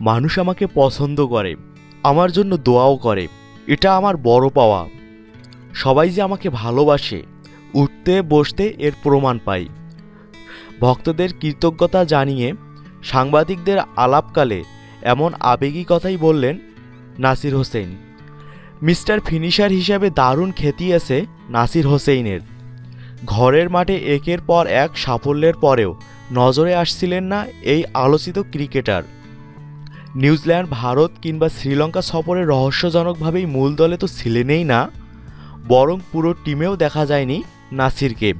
মানুষ আমাকে পছন্দ করে, আমার জন্য দোয়াও করে, এটা আমার বড় পাওয়া। সবাই যে আমাকে ভালোবাসে, উঠতে, বসতে এর প্রমাণ পাই। ভক্তদের কৃতজ্ঞতা জানিয়ে সাংবাদিকদের আলাপকালে এমন আবেগী কথাই বললেন নাসির হোসেন। মিস্টার ফিনিশার হিসাবে দারুণ খ্যাতি আছে নাসির হোসেইনের। ঘরের মাঠে একের পর এক সাফল্যের পরেও নজরে আসছিলেন না এই আলোচিত ক্রিকেটার। নিউজিল্যান্ড, ভারত কিংবা শ্রীলঙ্কা সফরে রহস্যজনকভাবেই মূল দলে তো ছিলেনই না, বরং পুরো টিমেও দেখা যায়নি নাসিরকে।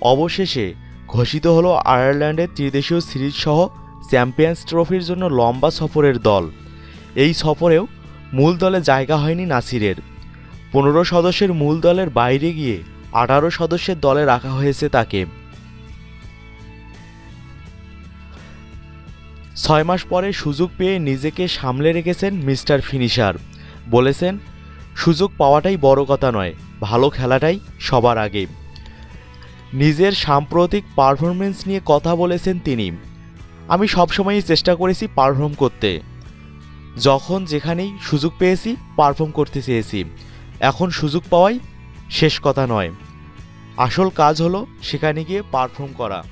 অবশেষে ঘোষিত হলো আয়ারল্যান্ডের ত্রিদেশীয় সিরিজ সহ চ্যাম্পিয়ন্স ট্রফির জন্য লম্বা সফরের দল। এই সফরেও মূল দলে জায়গা হয়নি নাসিরের। পনেরো সদস্যের মূল দলের বাইরে গিয়ে আঠারো সদস্যের দলে রাখা হয়েছে তাকে। ছয় মাস পরে সুযোগ পেয়ে নিজেকে সামলে রেখেছেন মিস্টার ফিনিশার। বলেছেন, সুযোগ পাওয়াটাই বড় কথা নয়, ভালো খেলাটাই সবার আগে। নিজের সাম্প্রতিক পারফরমেন্স নিয়ে কথা বলেছেন তিনি। আমি সবসময়ই চেষ্টা করেছি পারফর্ম করতে। যখন যেখানেই সুযোগ পেয়েছি, পারফর্ম করতে চেয়েছি। এখন সুযোগ পাওয়াই শেষ কথা নয়। আসল কাজ হলো সেখানে গিয়ে পারফর্ম করা।